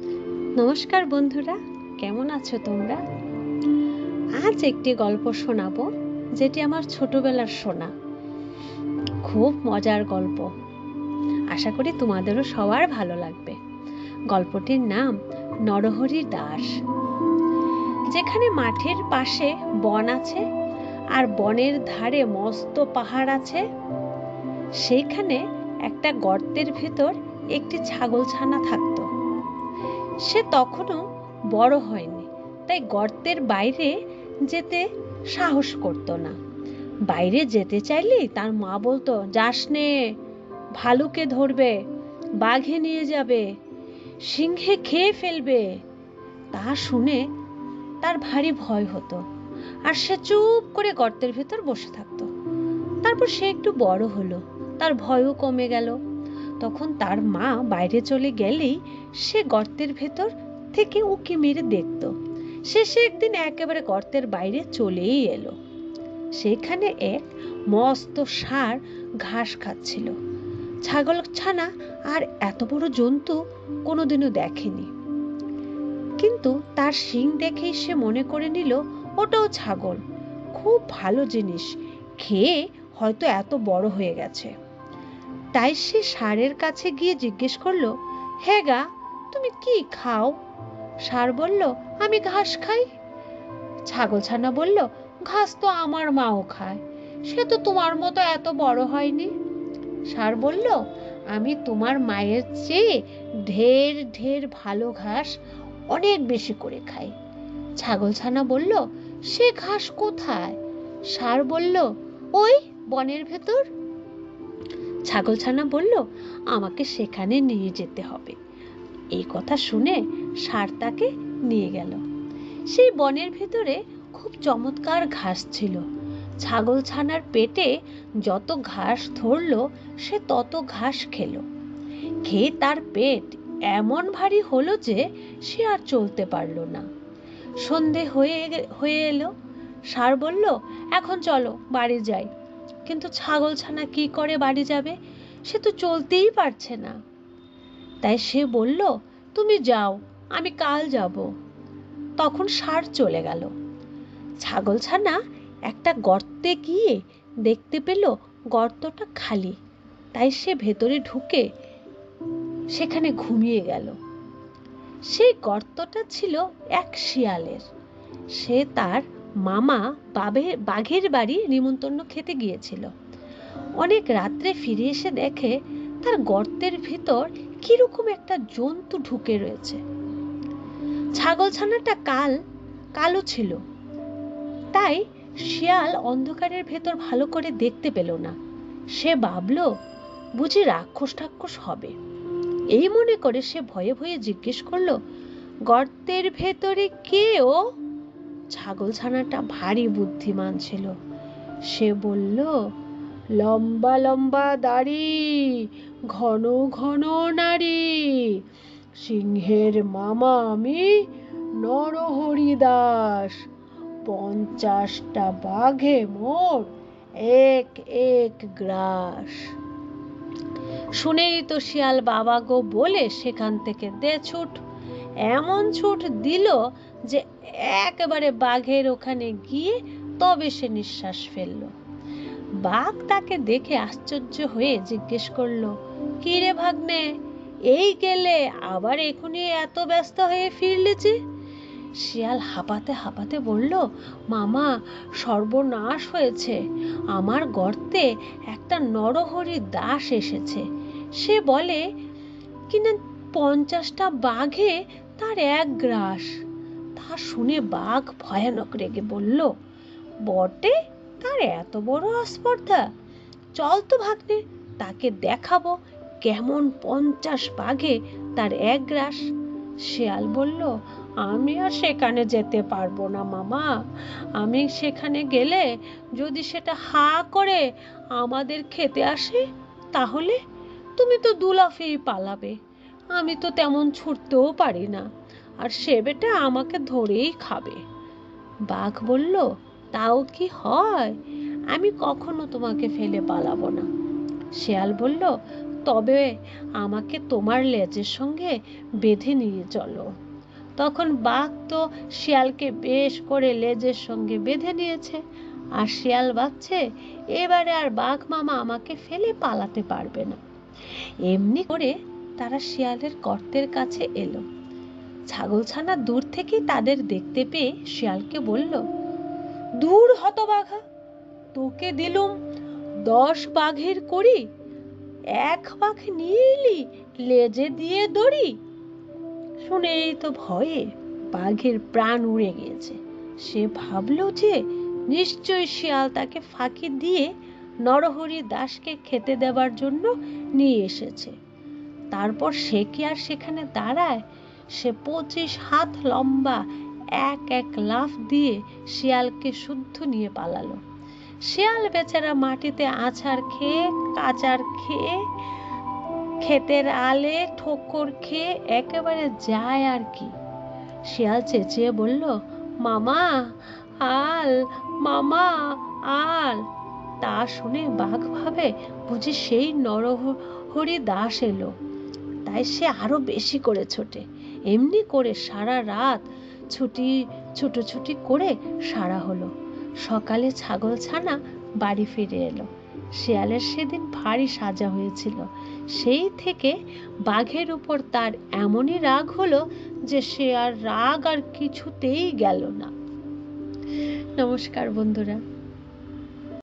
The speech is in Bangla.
নমস্কার বন্ধুরা, কেমন আছো তোমরা? আজ একটি গল্প শোনাবো, যেটি আমার ছোটবেলার শোনা খুব মজার গল্প। আশা করি তোমাদেরও সবার ভালো লাগবে। গল্পটির নাম, নরহরি দাস। যেখানে মাঠের পাশে বন আছে, আর বনের ধারে মস্ত পাহাড় আছে, সেইখানে একটা গর্তের ভেতর একটি ছাগলছানা থাকতো। সে তখনও বড় হয়নি। তাই গর্তের বাইরে যেতে সাহস করতো না। বাইরে যেতে চাইলেই তার মা বলতো, যাস নে, ভালুকে ধরবে, বাঘে নিয়ে যাবে, সিংহে খেয়ে ফেলবে। তা শুনে তার ভারী ভয় হতো আর সে চুপ করে গর্তের ভেতর বসে থাকতো। তারপর সে একটু বড় হলো, তার ভয়ও কমে গেল। তখন তার মা বাইরে চলে গেলেই সে গর্তের ভেতর থেকে উকি মেরে দেখত। শেষে একদিন একেবারে গর্তের বাইরে চলেই এলো। সেখানে এক মস্ত ষাঁড় ঘাস খাচ্ছিল। ছাগল ছানা আর এত বড় জন্তু কোনোদিনও দেখেনি। কিন্তু তার শিং দেখেই সে মনে করে নিল, ওটাও ছাগল। খুব ভালো জিনিস। খেয়ে হয়তো এত বড় হয়ে গেছে। তাই সে ষাঁড়ের কাছে গিয়ে জিজ্ঞেস করল হ্যাঁ গা, তুমি কি খাও? ষাঁড় বলল, আমি ঘাস খাই। ছাগলছানা বলল, ঘাস তো আমার মাও খায়, সে তো তোমার মতো এত বড় হয়নি। ষাঁড় বলল, আমি তোমার মায়ের চেয়ে ঢের ঢের ভালো ঘাস অনেক বেশি করে খাই। ছাগলছানা বলল, সে ঘাস কোথায়? ষাঁড় বলল, ওই বনের ভেতর। ছাগলছানা বলল, আমাকে সেখানে নিয়ে যেতে হবে। এই কথা শুনে ষাঁড় তাকে নিয়ে গেল। সেই বনের ভেতরে খুব চমৎকার ঘাস ছিল। ছাগলছানার পেটে যত ঘাস ধরলো, সে তত ঘাস খেলো। খেয়ে তার পেট এমন ভারী হলো যে সে আর চলতে পারল না। সন্ধে হয়ে হয়ে এলো। ষাঁড় বলল, এখন চলো, বাড়ি যাই। কিন্তু ছাগলছানা কি করে বাড়ি যাবে? সে তো চলতেই পারছে না। তাই সে বলল, তুমি যাও, আমি কাল যাব। তখন সার চলে গেল। ছাগলছানা একটা গর্তে গিয়ে দেখতে পেল গর্তটা খালি। তাই সে ভেতরে ঢুকে সেখানে ঘুমিয়ে গেল। সেই গর্তটা ছিল এক শিয়ালের। সে তার মামা বাবের বাঘের বাড়ি নিমন্ত্রণ খেতে গিয়েছিল। অনেক রাত্রে ফিরে এসে দেখে তার গর্তের ভিতর কীরকম একটা জন্তু ঢুকে রয়েছে। ছাগলছানাটা কাল, কালো ছিল। তাই শিয়াল অন্ধকারের ভেতর ভালো করে দেখতে পেল না। সে ভাবল, বুঝি রাক্ষস ঠাক্ষস হবে। এই মনে করে সে ভয়ে ভয়ে জিজ্ঞেস করল, গর্তের ভেতরে কে ও? ছাগলছানাটা ভারী বুদ্ধিমান ছিল। সে বলল, লম্বা লম্বা দাড়ি, ঘন ঘন নারী, সিংহের মামা আমি নরহরি দাস পঞ্চাশটা বাঘে মোট এক এক গ্রাস। শুনেই তো শিয়াল বাবা গো বলে সেখান থেকে দে ছুট এমন ছুট দিল যে একেবারে বাঘের ওখানে গিয়ে তবে সে নিঃশ্বাস ফেলল। বাঘ তাকে দেখে আশ্চর্য হয়ে জিজ্ঞেস করল, কি রে ভাগ্নে, এই গেলে আবার এখনই এত ব্যস্ত হয়ে ফিরলে যে? শিয়াল হাঁপাতে হাঁপাতে বলল, মামা, সর্বনাশ হয়েছে। আমার গর্তে একটা নরহরি দাস এসেছে। সে বলে, কিনা পঞ্চাশটা বাঘে তার এক গ্রাস। তা শুনে বাঘ ভয়ানক রেগে বলল, বটে, তার এত বড় আস্পর্ধা চল তো ভাগ্নে, তাকে দেখাবো কেমন পঞ্চাশ বাঘে তার এক গ্রাস। শেয়াল বলল, আমি আর সেখানে যেতে পারব না মামা। আমি সেখানে গেলে যদি সেটা হা করে আমাদের খেতে আসে, তাহলে তুমি তো দুলাফেই পালাবে। আমি তো তেমন ছুটতেও পারি না। আর সে বেটা আমাকে ধরেই খাবে। বাঘ বলল, তাও কি হয়? আমি কখনো তোমাকে ফেলে পালাবো না। শেয়াল বলল, তবে আমাকে তোমার লেজের সঙ্গে বেঁধে নিয়ে চলো। তখন বাঘ তো শিয়ালকে বেশ করে লেজের সঙ্গে বেঁধে নিয়েছে। আর শিয়াল ভাবছে, এবারে আর বাঘ মামা আমাকে ফেলে পালাতে পারবে না। এমনি করে তারা শিয়ালের গর্তের কাছে এলো। ছাগলছানা দূর থেকেই তাদের দেখতে পেয়ে শিয়ালকে বলল, দূর হতবাঘা, তোকে দিলুম দশ বাঘের করি এক বাঘ নিয়ে লেজে দিয়ে দড়ি। শুনেই তো ভয়ে বাঘের প্রাণ উড়ে গিয়েছে। সে ভাবল যে নিশ্চয় শিয়াল তাকে ফাঁকি দিয়ে নরহরি দাসকে খেতে দেবার জন্য নিয়ে এসেছে। তারপর সে কি আর সেখানে দাঁড়ায়? সে পঁচিশ হাত লম্বা, এক এক লাফ দিয়ে শিয়ালকে শুদ্ধ নিয়ে পালালো। শিয়াল বেচারা মাটিতে আছাড় খেয়ে, কাচার খেয়ে, ক্ষেতের আলে ঠোকর খেয়ে একেবারে যায় আর কি। শিয়াল চেঁচিয়ে বলল, মামা, আল মামা, আল। তা শুনে বাঘ ভাবে বুঝি সেই নরহরি দাস এলো। তাই সে আরও বেশি করে ছোটে। এমনি করে সারা রাত ছুটি, ছুটোছুটি করে সারা হলো। সকালে ছাগল ছানা বাড়ি ফিরে এলো। শেয়ালের সেদিন ভারী সাজা হয়েছিল। সেই থেকে বাঘের উপর তার এমনই রাগ হলো যে সে আর রাগ আর কিছুতেই গেল না। নমস্কার বন্ধুরা।